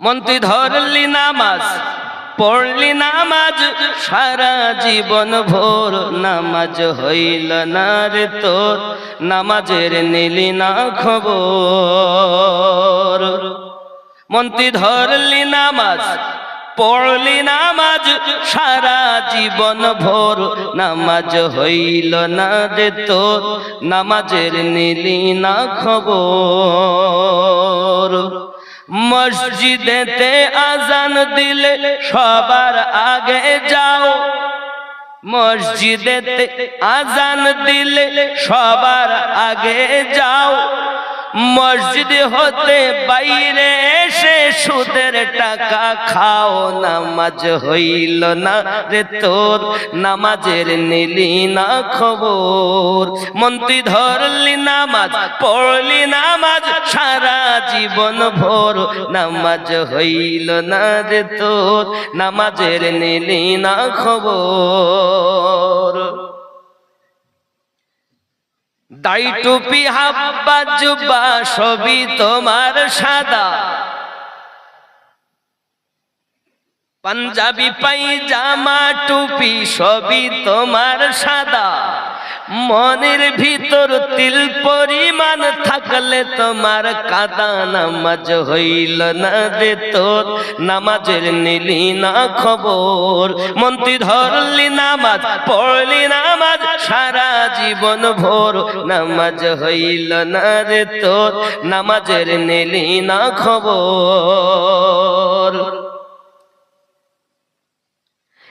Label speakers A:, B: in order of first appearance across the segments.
A: মন তুই ধরলি নামাজ, পড়লি নামাজ, সারা জীবন ভোর নামাজ হইল না রে তোর, নামাজের নিলি না খবর। মন তুই ধরলি নামাজ, পড়লি নামাজ, সারা জীবন ভোর নামাজ হইল না রে তোর, নামাজের নিলি না খবর। মসজিদেতে আজান দিলে সবার আগে যাও। মসজিদেতে আজান দিলে সবার আগে যাও। মসজিদ হতে বাইরে এসে সুদের টাকা খাও, নামাজ হইল না রে তোর, নামাজের নিলি না খবর। মন্ত্রী ধরলি নামাজ, পড়লি নামাজ, সারা জীবন ভোর, নামাজ হইল না রে তোর, নামাজের নিলি না খবর। দাই টুপি হাব্বা জুব্বা, সবই তোমার সাদা। পাঞ্জাবি পাই জামা টুপি, সবই তোমার সাদা। মনের ভিতর তিল পরিমাণ থাকলে তোমার কাদা নামাজ হইল না রে তোর। নামাজের নিলি না খবর। মন্ত্রী ধরলি নামাজ, পড়লি নামাজ, সারা জীবন ভোর নামাজ হইল না রে তোর। নামাজের নিলি না খবর।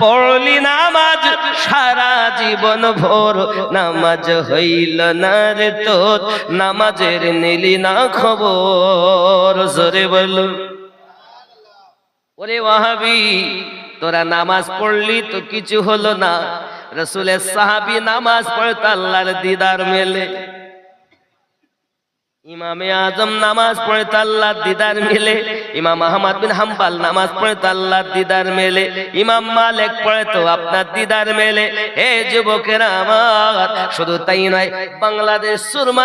A: পড়লি নামাজ, সারা জীবন ভোর। নামাজ হইল না রে তোর, নামাজের নিলি না খবর। জোরে বলুন। ওরে ওয়াহাবি, তোরা নামাজ পড়লি তো কিছু হলো না। রসুলের সাহাবি নামাজ পড়তে আল্লাহর দিদার মেলে। ইমামে আজম নামাজ পড়ে তাল্লা দিদার মেলে, ইমাম আহমদ বিন হাম্বাল নামাজ পড়ে তাল্লা দিদার মেলে, ইমাম মালিক পড়ে তো আপনার দিদার মেলে। হে যুবকেরা আমার, শুধু তাই নয়, বাংলাদেশ সুরমা